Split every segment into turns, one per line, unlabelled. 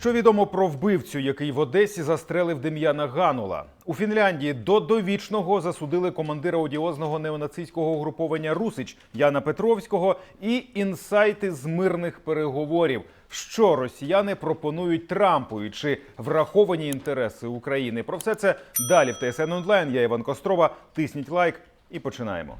Що відомо про вбивцю, який в Одесі застрелив Дем'яна Ганула? У Фінляндії до довічного засудили командира одіозного неонацистського угруповання Русич Яна Петровського і інсайти з мирних переговорів. Що росіяни пропонують Трампу і чи враховані інтереси України? Про все це далі в ТСН онлайн. Я Іван Кострова. Тисніть лайк і починаємо.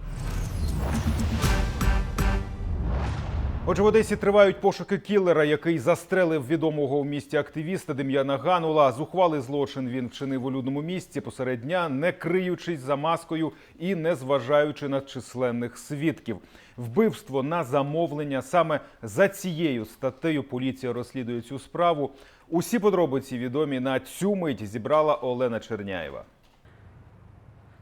Отже, в Одесі тривають пошуки кілера, який застрелив відомого в місті активіста Дем'яна Ганула. Зухвалий злочин він вчинив у людному місці посеред дня, не криючись за маскою і не зважаючи на численних свідків. Вбивство на замовлення саме за цією статтею поліція розслідує цю справу. Усі подробиці відомі на цю мить зібрала Олена Черняєва.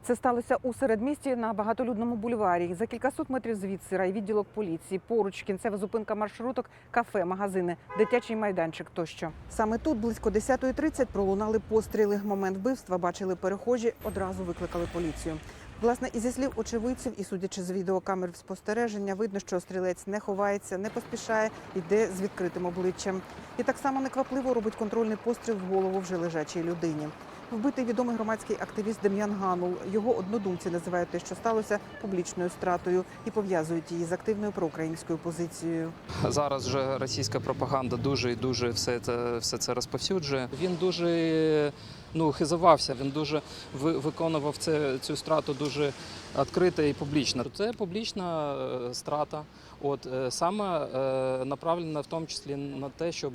Це сталося у середмісті на багатолюдному бульварі. За кількасот метрів звідси райвідділок поліції, поруч кінцева зупинка маршруток, кафе, магазини, дитячий майданчик тощо. Саме тут близько 10.30 пролунали постріли. Момент вбивства бачили перехожі, одразу викликали поліцію. Власне, і зі слів очевидців, і судячи з відеокамер спостереження, видно, що стрілець не ховається, не поспішає, йде з відкритим обличчям. І так само неквапливо робить контрольний постріл в голову вже лежачій людині. Вбитий відомий громадський активіст Дем'ян Ганул. Його однодумці називають те, що сталося публічною стратою, і пов'язують її з активною проукраїнською позицією.
Зараз вже російська пропаганда дуже і дуже все це все це розповсюджує. Він дуже ну хизувався. Він дуже ви- виконував це цю страту дуже відкрито і публічно. Це публічна е, страта. От е, саме е, направлена в тому числі на те, щоб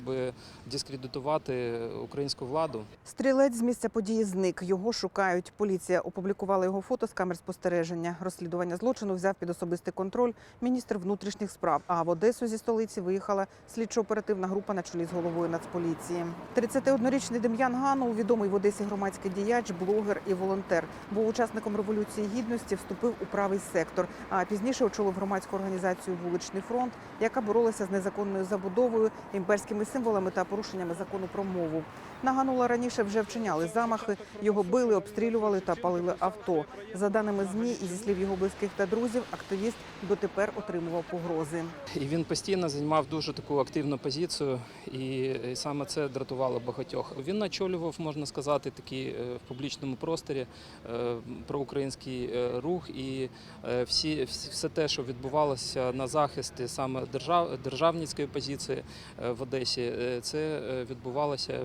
дискредитувати українську владу.
Стрілець з місця події зник. Його шукають. Поліція опублікувала його фото з камер спостереження. Розслідування злочину взяв під особистий контроль міністр внутрішніх справ. А в Одесу зі столиці виїхала слідчо-оперативна група на чолі з головою Нацполіції. 31-річний Дем'ян Ганул, відомий в Одесі громадський діяч, блогер і волонтер, був учасником революції гідності, вступив у правий сектор. А пізніше очолив громадську організацію Вуличний фронт, яка боролася з незаконною забудовою, імперськими символами та порушеннями закону про мову. На Ганула раніше вже вчиняли замахи, його били, обстрілювали та палили авто. За даними змі і зі слів його близьких та друзів, активіст дотепер отримував погрози.
І він постійно займав дуже таку активну позицію, і саме це дратувало багатьох. Він очолював, можна сказати, такий е, в публічному просторі е, проукраїнський е, рух, і всі, все те, що відбувалося на захисті саме держав, державницької позиції в Одесі, це відбувалося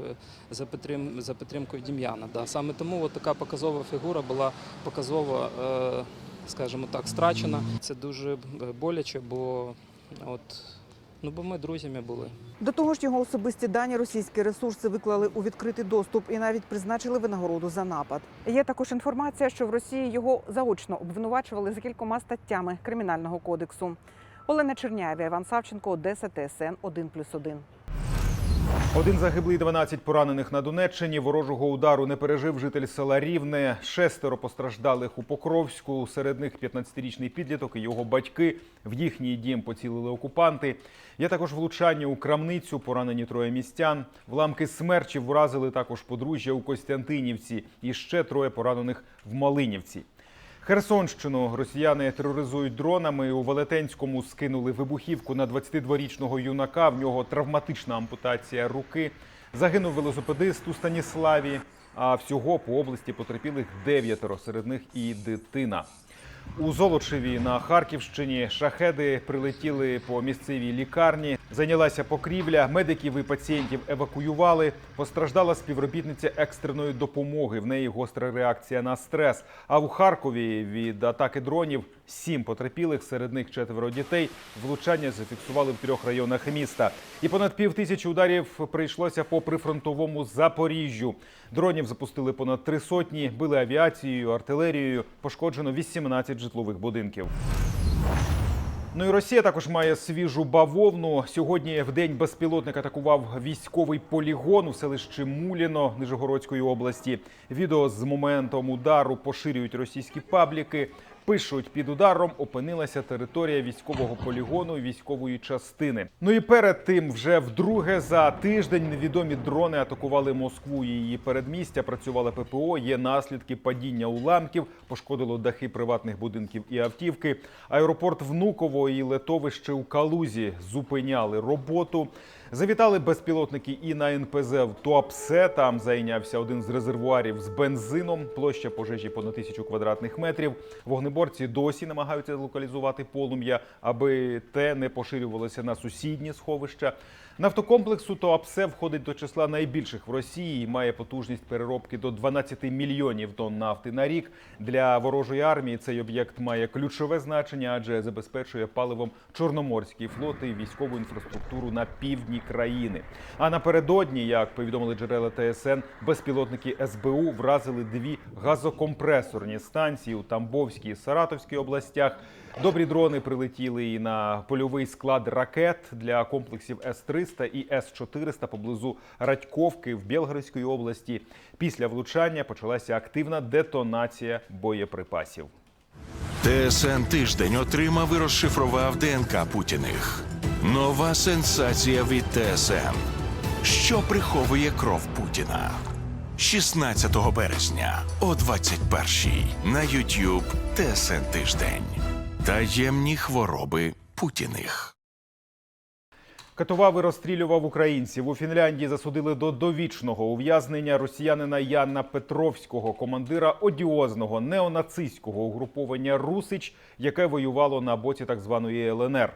за підтрим за підтримкою Дім'яна. Да. Саме тому от така показова фігура була показово, е, скажімо так, страчена. Це дуже боляче, бо от. Ну, бо ми друзями були.
До того ж, його особисті дані російські ресурси виклали у відкритий доступ і навіть призначили винагороду за напад. Є також інформація, що в Росії його заочно обвинувачували за кількома статтями кримінального кодексу. Олена Черняєва, Іван Савченко, Одеса, ТСН 1+,1.
Один загиблий, 12 поранених на Донеччині. Ворожого удару не пережив житель села Рівне. Шестеро постраждалих у Покровську. Серед них 15-річний підліток і його батьки. В їхній дім поцілили окупанти. Є також влучання у крамницю. Поранені троє містян. Вламки смерчів вразили також подружжя у Костянтинівці. І ще троє поранених в Малинівці. Херсонщину росіяни тероризують дронами. У Велетенському скинули вибухівку на 22-річного юнака. В нього травматична ампутація руки. Загинув велосипедист у Станіславі. А всього по області потерпілих дев'ятеро, серед них і дитина. У Золочеві на Харківщині шахеди прилетіли по місцевій лікарні. Зайнялася покрівля. Медиків і пацієнтів евакуювали. Постраждала співробітниця екстреної допомоги. В неї гостра реакція на стрес. А у Харкові від атаки дронів сім потерпілих, серед них четверо дітей. Влучання зафіксували в трьох районах міста. І понад пів тисячі ударів прийшлося по прифронтовому Запоріжжю. Дронів запустили понад три сотні, били авіацією, артилерією. Пошкоджено 18 житлових будинків. Ну і Росія також має свіжу бавовну. Сьогодні в день безпілотник атакував військовий полігон у селищі Муліно Нижегородської області. Відео з моментом удару поширюють російські пабліки. Пишуть, під ударом опинилася територія військового полігону і військової частини. Ну і перед тим, вже вдруге за тиждень невідомі дрони атакували Москву і її передмістя. Працювала ППО. Є наслідки падіння уламків, пошкодило дахи приватних будинків і автівки. Аеропорт Внуково і летовище у Калузі зупиняли роботу. Завітали безпілотники і на НПЗ в Туапсе. Там зайнявся один з резервуарів з бензином. Площа пожежі понад тисячу квадратних метрів. Вогнеборці досі намагаються локалізувати полум'я, аби те не поширювалося на сусідні сховища. Нафтокомплексу Туапсе входить до числа найбільших в Росії і має потужність переробки до 12 мільйонів тонн нафти на рік. Для ворожої армії цей об'єкт має ключове значення, адже забезпечує паливом Чорноморський флот і військову інфраструктуру на півдні країни. А напередодні, як повідомили джерела ТСН, безпілотники СБУ вразили дві газокомпресорні станції у Тамбовській і Саратовській областях. Добрі дрони прилетіли і на польовий склад ракет для комплексів С-300 і С-400 поблизу Радьковки в Білгородській області. Після влучання почалася активна детонація боєприпасів.
ТСН тиждень отримав і розшифрував ДНК Путіних. Нова сенсація від ТСН. Що приховує кров Путіна? 16 березня о 21-й на YouTube ТСН тиждень. Таємні хвороби Путіних.
Катував і розстрілював українців. У Фінляндії засудили до довічного ув'язнення росіянина Яна Петровського, командира одіозного неонацистського угруповання Русич, яке воювало на боці так званої ЛНР.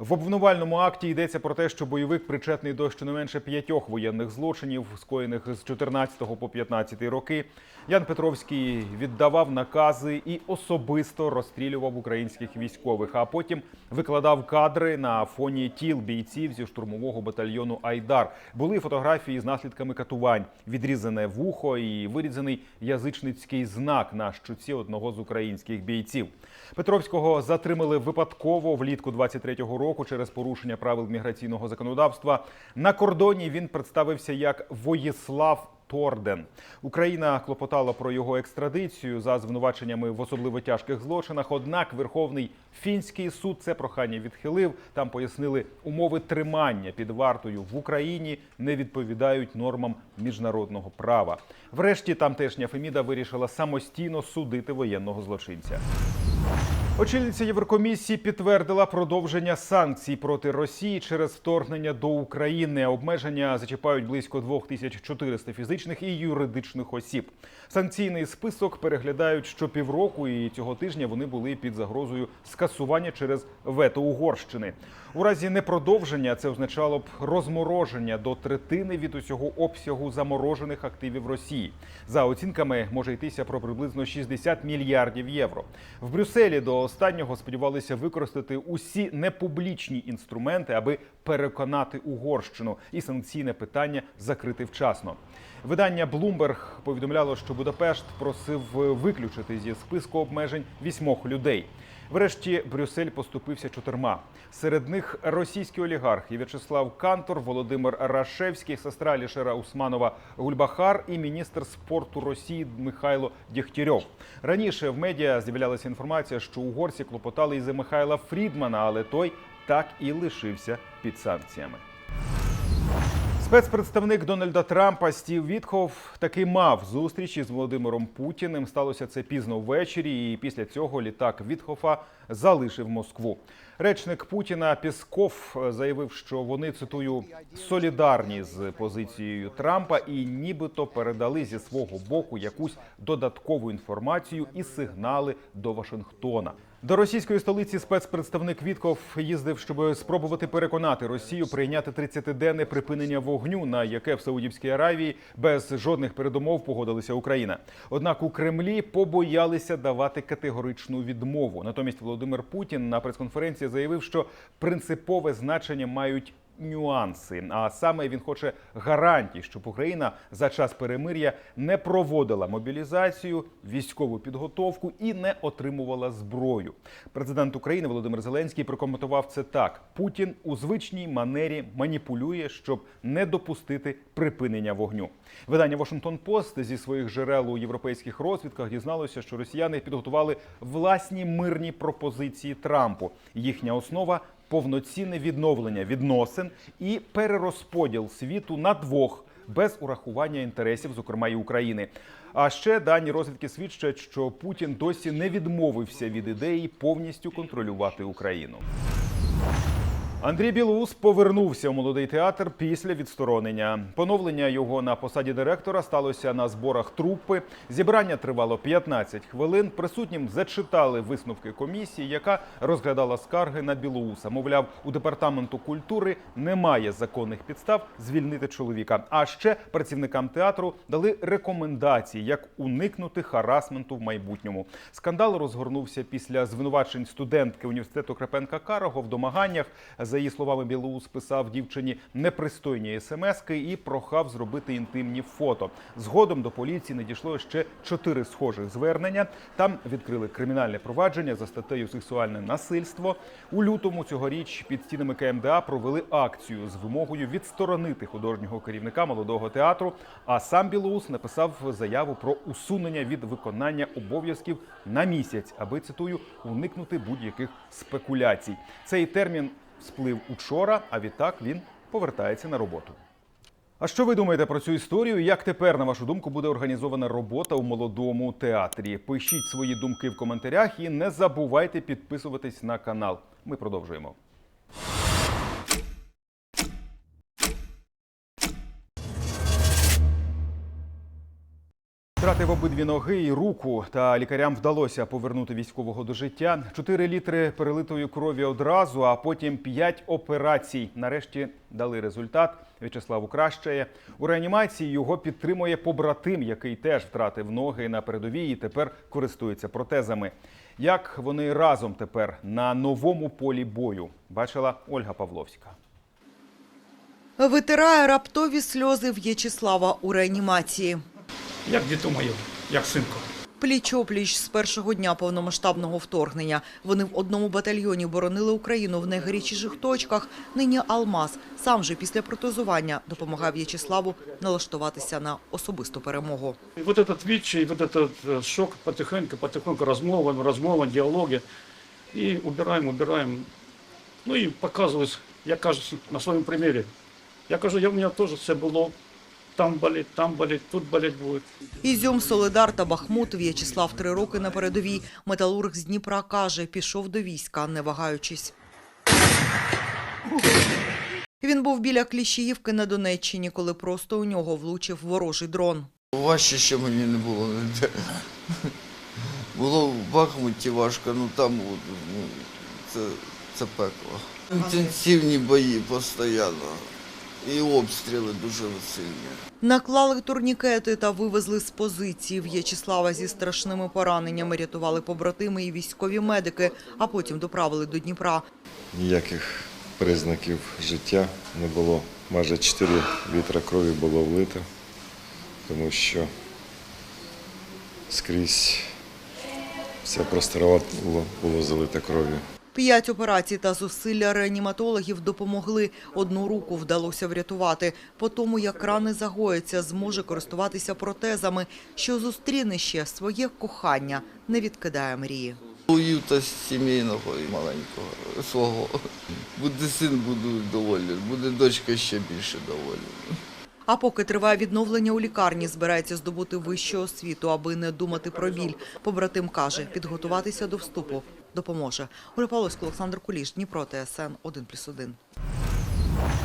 В обвинувальному акті йдеться про те, що бойовик причетний до щонайменше п'ятьох воєнних злочинів, скоєних з 14 по 15 роки. Ян Петровський віддавав накази і особисто розстрілював українських військових, а потім викладав кадри на фоні тіл бійців зі штурмового батальйону Айдар. Були фотографії з наслідками катувань, відрізане вухо і вирізаний язичницький знак на щуці одного з українських бійців. Петровського затримали випадково влітку 23-го року через порушення правил міграційного законодавства. На кордоні він представився як Воєслав Торден. Україна клопотала про його екстрадицію за звинуваченнями в особливо тяжких злочинах. Однак Верховний фінський суд це прохання відхилив. Там пояснили, умови тримання під вартою в Україні не відповідають нормам міжнародного права. Врешті тамтешня Феміда вирішила самостійно судити воєнного злочинця. Очільниця Єврокомісії підтвердила продовження санкцій проти Росії через вторгнення до України. Обмеження зачіпають близько 2400 фізичних і юридичних осіб. Санкційний список переглядають щопівроку, і цього тижня вони були під загрозою скасування через вето Угорщини. У разі непродовження це означало б розмороження до третини від усього обсягу заморожених активів Росії. За оцінками може йтися про приблизно 60 мільярдів євро. В Брюсселі до останнього сподівалися використати усі непублічні інструменти, аби переконати Угорщину і санкційне питання закрити вчасно. Видання Bloomberg повідомляло, що Будапешт просив виключити зі списку обмежень вісьмох людей. Врешті Брюссель поступився чотирма. Серед них російський олігарх В'ячеслав Кантор, Володимир Рашевський, сестра Лішера Усманова Гульбахар і міністр спорту Росії Михайло Дєхтєрьов. Раніше в медіа з'являлася інформація, що угорці клопотали і за Михайла Фрідмана, але той так і лишився під санкціями. Спецпредставник Дональда Трампа Стів Вітхов таки мав зустрічі з Володимиром Путіним. Сталося це пізно ввечері, і після цього літак Вітхофа залишив Москву. Речник Путіна Пісков заявив, що вони цитую солідарні з позицією Трампа і нібито передали зі свого боку якусь додаткову інформацію і сигнали до Вашингтона. До російської столиці спецпредставник Вітков їздив, щоб спробувати переконати Росію прийняти 30-денне припинення вогню, на яке в Саудівській Аравії без жодних передумов погодилася Україна. Однак у Кремлі побоялися давати категоричну відмову. Натомість Володимир Путін на прес-конференції заявив, що принципове значення мають нюанси. А саме він хоче гарантій, щоб Україна за час перемир'я не проводила мобілізацію, військову підготовку і не отримувала зброю. Президент України Володимир Зеленський прокоментував це так: Путін у звичній манері маніпулює, щоб не допустити припинення вогню. Видання Washington Post зі своїх джерел у європейських розвідках дізналося, що росіяни підготували власні мирні пропозиції Трампу. Їхня основа повноцінне відновлення відносин і перерозподіл світу на двох без урахування інтересів, зокрема і України. А ще дані розвідки свідчать, що Путін досі не відмовився від ідеї повністю контролювати Україну. Андрій Білоус повернувся у молодий театр після відсторонення. Поновлення його на посаді директора сталося на зборах трупи. Зібрання тривало 15 хвилин. Присутнім зачитали висновки комісії, яка розглядала скарги на Білоуса. Мовляв, у департаменту культури немає законних підстав звільнити чоловіка. А ще працівникам театру дали рекомендації, як уникнути харасменту в майбутньому. Скандал розгорнувся після звинувачень студентки університету Крепенка Карого в домаганнях. За її словами, Білоус писав дівчині непристойні смски і прохав зробити інтимні фото. Згодом до поліції надійшло ще чотири схожих звернення. Там відкрили кримінальне провадження за статтею сексуальне насильство. У лютому цьогоріч під стінами КМДА провели акцію з вимогою відсторонити художнього керівника молодого театру. А сам Білоус написав заяву про усунення від виконання обов'язків на місяць, аби цитую уникнути будь-яких спекуляцій. Цей термін сплив учора, а відтак він повертається на роботу. А що ви думаєте про цю історію? Як тепер, на вашу думку, буде організована робота у молодому театрі? Пишіть свої думки в коментарях і не забувайте підписуватись на канал. Ми продовжуємо. Втратив обидві ноги і руку, та лікарям вдалося повернути військового до життя. Чотири літри перелитої крові одразу, а потім п'ять операцій. Нарешті дали результат. В'ячеслав кращає. У реанімації його підтримує побратим, який теж втратив ноги на передовій і тепер користується протезами. Як вони разом тепер на новому полі бою, бачила Ольга Павловська.
Витирає раптові сльози В'ячеслава у реанімації.
Як діту мою, як синку.
Пліч-опліч з першого дня повномасштабного вторгнення. Вони в одному батальйоні боронили Україну в найгарячіших точках. Нині Алмаз сам же після протезування допомагав В'ячеславу налаштуватися на особисту перемогу.
І вот этот відчай, вот этот е, шок потихеньку, потихеньку розмова, розмова, діалоги. І убираємо, убираємо. Ну і показую, я кажу на своєму примірі. Я кажу, я, у мене теж все було. Там болить, там болить, тут болить буде.
Ізюм, Солидар та Бахмут В'ячеслав три роки на передовій. Металург з Дніпра каже, пішов до війська, не вагаючись. Він був біля Кліщіївки на Донеччині, коли просто у нього влучив ворожий дрон.
Важче ще мені не було. Було в Бахмуті важко, ну там ну, це, це пекло. Інтенсивні бої постійно. І обстріли дуже сильні.
Наклали турнікети та вивезли з позиції. В'ячеслава зі страшними пораненнями рятували побратими і військові медики, а потім доправили до Дніпра.
ніяких признаків життя не було. Майже 4 літра крові було влито, тому що скрізь вся просторова було, було залита кров'ю.
П'ять операцій та зусилля реаніматологів допомогли. Одну руку вдалося врятувати. По тому, як рани загояться, зможе користуватися протезами, що зустріне ще своє кохання, не відкидає мрії.
Уюта сімейного і маленького свого. Буде син, буду доволі, буде дочка ще більше доволі.
А поки триває відновлення у лікарні, збирається здобути вищу освіту, аби не думати про біль. Побратим каже, підготуватися до вступу допоможе. Оля Павловська, Олександр Куліш, Дніпро, ТСН 1+,1.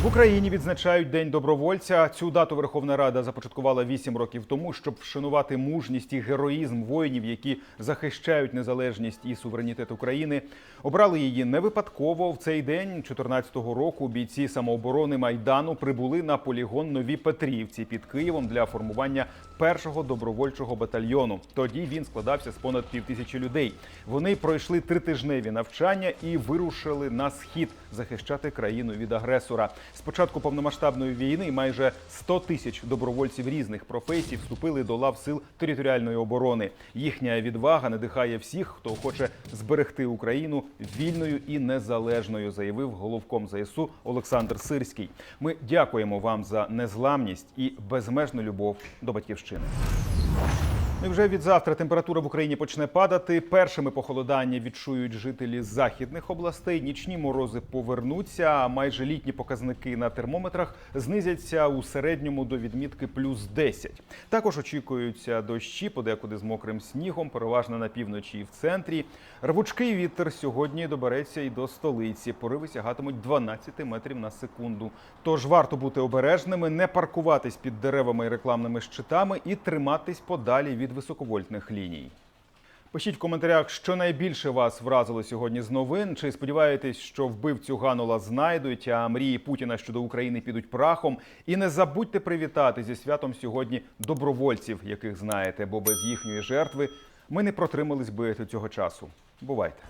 В Україні відзначають День добровольця. Цю дату Верховна Рада започаткувала вісім років тому, щоб вшанувати мужність і героїзм воїнів, які захищають незалежність і суверенітет України. Обрали її не випадково. В цей день, 2014 року, бійці самооборони майдану прибули на полігон Нові Петрівці під Києвом для формування першого добровольчого батальйону. Тоді він складався з понад півтисячі людей. Вони пройшли тритижневі навчання і вирушили на схід захищати країну від агресора. З початку повномасштабної війни майже 100 тисяч добровольців різних професій вступили до лав сил територіальної оборони. Їхня відвага надихає всіх, хто хоче зберегти Україну вільною і незалежною, заявив головком ЗСУ Олександр Сирський. Ми дякуємо вам за незламність і безмежну любов до батьківщини. Вже від завтра температура в Україні почне падати. Першими похолодання відчують жителі західних областей. Нічні морози повернуться. А майже літні показники на термометрах знизяться у середньому до відмітки плюс 10. Також очікуються дощі, подекуди з мокрим снігом, переважно на півночі і в центрі. Рвучкий вітер сьогодні добереться і до столиці. Пориви сягатимуть 12 метрів на секунду. Тож варто бути обережними, не паркуватись під деревами і рекламними щитами і триматись подалі від високовольтних ліній. Пишіть в коментарях, що найбільше вас вразило сьогодні з новин. Чи сподіваєтесь, що вбивцю Ганула знайдуть, а мрії Путіна щодо України підуть прахом? І не забудьте привітати зі святом сьогодні добровольців, яких знаєте, бо без їхньої жертви ми не протримались би до цього часу. Бувайте!